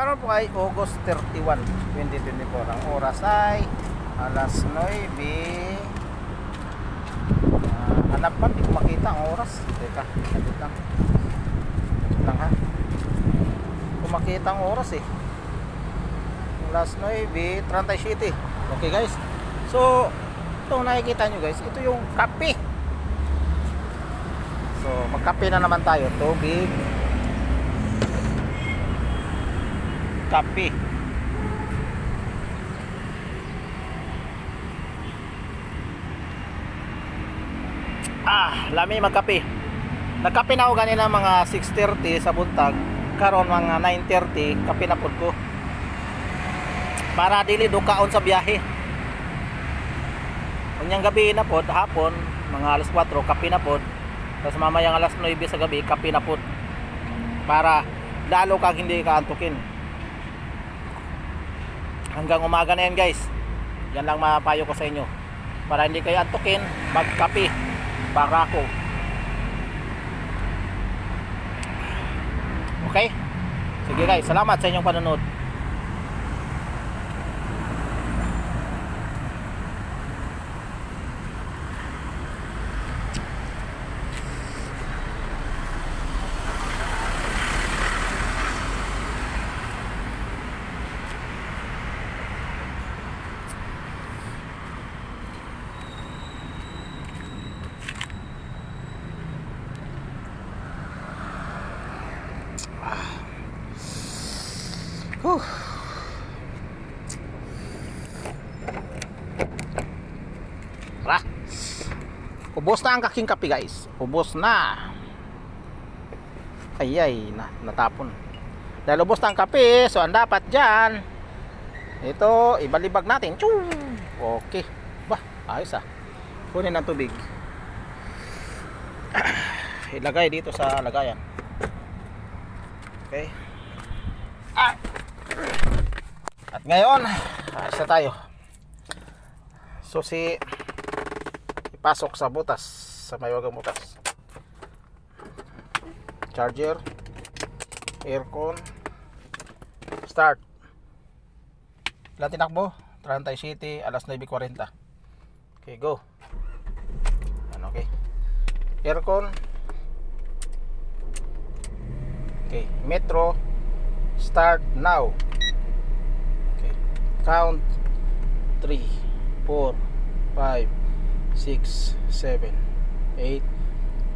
Karon po ay August 31, 2024. Ang oras ay alas 9. Ah, hanap pa, di ko makita ang oras. Teka, sabit lang. Sabit lang ha. Makita ang oras eh. Alas 9, 37. Okay guys. So, ito nakikita nyo guys, ito yung kape. So, magkape na naman tayo. Tubig. Kape. Ah, lami magkape. Nagkape na ako ganina mga 6.30 sa buntag. Karon mga 9.30, kape na pod ko. Para dili do kaon sa biyahe. Unyang gabi na pod, hapon, mga alas 4, kape na pod. Tapos mamayang alas 9 sa gabi, kape na pod. Para lalo kang hindi ka antukin. Hanggang umaga na yan guys. Yan lang mapayo ko sa inyo. Para hindi kayo antukin, magkape. Para ako. Okay? Sige guys, salamat sa inyong panonood. Whew. Tara. Ubos na ang kaking kape guys. Ubos na. Ay ay, na, natapon. Dahil ubos na ang kape, so ang dapat dyan, ito, ibalibag natin. Choo! Okay. Bah, ayos ah. Kunin ang tubig. Ilagay dito sa lagayan. Okay. Ah. At ngayon, ayos tayo. So si ipasok sa butas, sa may wagang butas. Charger, aircon, start. Ilan tinakbo? 37, alas 9.40. Okay, go. Ano, okay. Aircon. Okay, metro. Start now. Count 3, 4, 5, 6, 7, 8,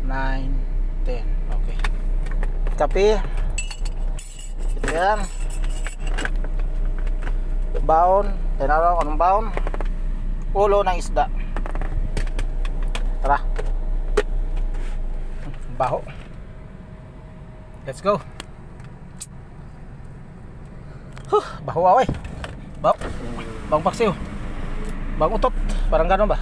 9, 10. Okay. Kape. Ito yan. Baon. Tinaraw ko anong baon. Ulo ng isda. Tara. Baho. Let's go. Huh, baho away. Baho. Bang paksiw. Bang utot. Parang gano'n ba?